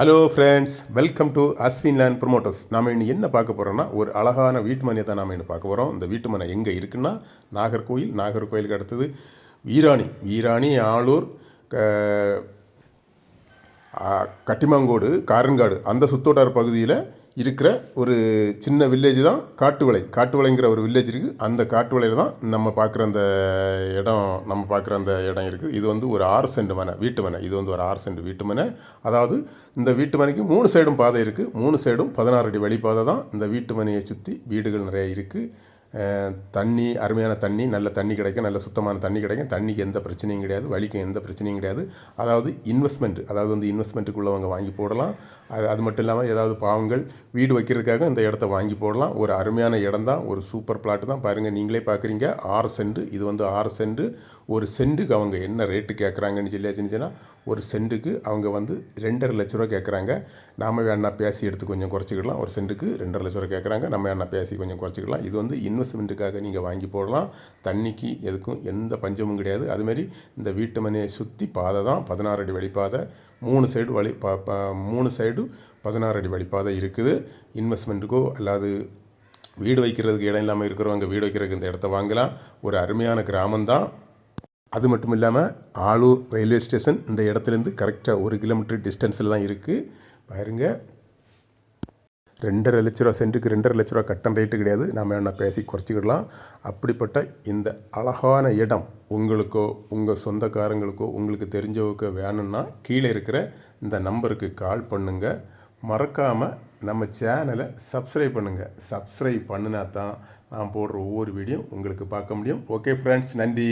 Hello friends welcome to Ashwin land promoters நாம் இன்னும் என்ன பார்க்க போகிறோம்னா ஒரு அழகான வீட்டு மனையை தான் நாம் இன்னும் பார்க்க போகிறோம் இந்த வீட்டு மனை எங்கே இருக்குன்னா நாகர்கோயில் நாகர்கோயிலுக்கு அடுத்தது வீராணி. வீராணி ஆளூர் க- கட்டிமாங்கோடு காரன்காடு. அந்த சுத்தோட்டார் பகுதியில் இருக்கிற ஒரு சின்ன வில்லேஜ் தான் காட்டுவலை காட்டுவலைங்கிற ஒரு வில்லேஜ் இருக்குது அந்த காட்டுவலையில் தான் நம்ம பார்க்குற அந்த இடம் நம்ம பார்க்குற அந்த இடம் இருக்குது இது வந்து ஒரு ஆறு சென்ட் மனை வீட்டு மனை. இது வந்து ஒரு ஆறு சென்ட் வீட்டு மனை. அதாவது இந்த வீட்டு மனைக்கு மூணு சைடும் பாதை இருக்குது மூணு சைடும் பதினாறு அடி வழிபாதை தான். இந்த வீட்டு மனையை சுற்றி வீடுகள் நிறைய இருக்குது தண்ணி அருமையான தண்ணி நல்ல தண்ணி கிடைக்கும் நல்ல சுத்தமான தண்ணி கிடைக்கும். தண்ணிக்கு எந்த பிரச்சனையும் கிடையாது வலிக்கும் எந்த பிரச்சனையும் கிடையாது. அதாவது இன்வெஸ்ட்மெண்ட் அதாவது வந்து இன்வெஸ்ட்மெண்ட்டுக்குள்ளவங்க வாங்கி போடலாம். அது அது மட்டும் இல்லாமல் ஏதாவது பாவங்கள் வீடு வைக்கிறதுக்காக இந்த இடத்த வாங்கி போடலாம். ஒரு அருமையான இடம் தான் ஒரு சூப்பர் பிளாட்டு தான். பாருங்கள் நீங்களே பார்க்குறீங்க ஆறு சென்ட் இது வந்து ஆறு சென்ட் ஒரு சென்ட்டுக்கு அவங்க என்ன ரேட்டு கேட்குறாங்கன்னு சொல்லி வச்சுருந்துச்சுன்னா ஒரு சென்ட்டுக்கு அவங்க வந்து ரெண்டரை லட்ச ரூபா கேட்குறாங்க நாம் வேணா பேசி எடுத்து கொஞ்சம் குறைச்சிக்கலாம் ஒரு சென்ட்டுக்கு ரெண்டரை லட்ச ரூபா கேட்குறாங்க நம்ம வேணா பேசி கொஞ்சம் குறைச்சிக்கலாம் இது வந்து இன்வெஸ்ட்மெண்ட்டுக்காக நீங்கள் வாங்கி போடலாம். தண்ணிக்கு எதுக்கும் எந்த பஞ்சமும் கிடையாது. அதுமாரி இந்த வீட்டு மனையை சுற்றி பாதை தான். பதினாறு அடி வழிப்பாதை மூணு சைடு வழி பா மூணு சைடு பதினாறு அடி வழிப்பாதை இருக்குது. இன்வெஸ்ட்மெண்ட்டுக்கோ அல்லாது வீடு வைக்கிறதுக்கு இடம் இல்லாமல் இருக்கிறவங்க வீடு வைக்கிறதுக்கு இந்த இடத்த வாங்கலாம். ஒரு அருமையான கிராமம்தான் அது மட்டும் இல்லாமல் ஆளூர் ரயில்வே ஸ்டேஷன் இந்த இடத்துலேருந்து கரெக்டாக ஒரு கிலோமீட்டர் டிஸ்டன்ஸில் தான் இருக்குது பாருங்கள் ரெண்டரை லட்ச ரூபா சென்ட்டுக்கு ரெண்டரை லட்ச ரூபா கட்டம் ரேட்டு கிடையாது. நாம் என்ன பேசி குறைச்சிக்கிடலாம். அப்படிப்பட்ட இந்த அழகான இடம் உங்களுக்கோ உங்கள் சொந்தக்காரங்களுக்கோ உங்களுக்கு தெரிஞ்சவங்க வேணும்னா கீழே இருக்கிற இந்த நம்பருக்கு கால் பண்ணுங்கள் மறக்காமல் நம்ம சேனலை சப்ஸ்கிரைப் பண்ணுங்கள் சப்ஸ்கிரைப் பண்ணினா தான் நான் போடுற ஒவ்வொரு வீடியோ உங்களுக்கு பார்க்க முடியும். ஓகே ஃப்ரெண்ட்ஸ் நன்றி.